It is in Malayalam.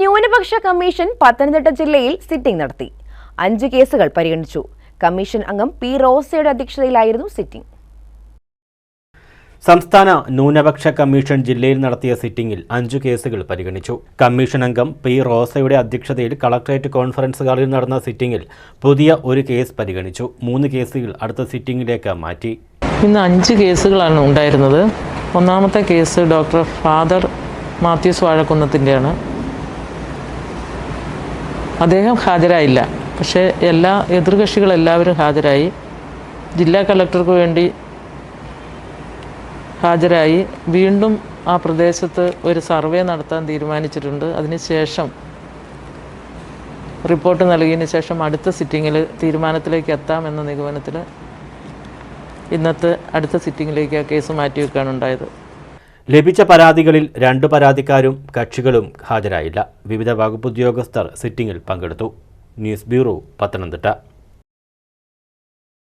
ന്യൂനപക്ഷ കമ്മീഷൻ പത്തനംതിട്ട ജില്ലയിൽ സിറ്റിംഗ് നടത്തി. അഞ്ച് കേസുകൾ പരിഗണിച്ചു. കമ്മീഷൻ അംഗം പി റോസയുടെ അധ്യക്ഷതയിലായിരുന്നു സിറ്റിംഗ് സംസ്ഥാന ന്യൂനപക്ഷ കമ്മീഷൻ ജില്ലയിൽ നടത്തിയ സിറ്റിംഗിൽ അഞ്ചു കേസുകൾ പരിഗണിച്ചു. കമ്മീഷൻ അംഗം പി റോസയുടെ അധ്യക്ഷതയിൽ കളക്ടറേറ്റ് കോൺഫറൻസ് ഹാളിൽ നടന്ന സിറ്റിംഗിൽ പുതിയ ഒരു കേസ് പരിഗണിച്ചു. മൂന്ന് കേസുകൾ അടുത്ത സിറ്റിംഗിലേക്ക് മാറ്റി. ഇന്ന് അഞ്ച് കേസുകളാണ് ഉണ്ടായിരുന്നത്. ഒന്നാമത്തെ കേസ് ഡോക്ടർ ഫാദർ മാത്യൂസ് വാഴക്കുന്നത്തിന്റെയാണ്. അദ്ദേഹം ഹാജരായില്ല. പക്ഷേ എല്ലാ എതിർകക്ഷികളെല്ലാവരും ഹാജരായി. ജില്ലാ കളക്ടർക്ക് വേണ്ടി ഹാജരായി. വീണ്ടും ആ പ്രദേശത്ത് ഒരു സർവേ നടത്താൻ തീരുമാനിച്ചിട്ടുണ്ട്. അതിനുശേഷം റിപ്പോർട്ട് നൽകിയതിന് ശേഷം അടുത്ത സിറ്റിങ്ങിൽ തീരുമാനത്തിലേക്ക് എത്താമെന്ന നിഗമനത്തിൽ ഇന്നത്തെ അടുത്ത സിറ്റിങ്ങിലേക്ക് ആ കേസ് മാറ്റിവെക്കാനുണ്ടായത്. ലഭിച്ച പരാതികളിൽ രണ്ട് പരാതിക്കാരും കക്ഷികളും ഹാജരായില്ല. വിവിധ വകുപ്പ് ഉദ്യോഗസ്ഥർ സിറ്റിംഗിൽ പങ്കെടുത്തു. News bureau Pathanamthitta.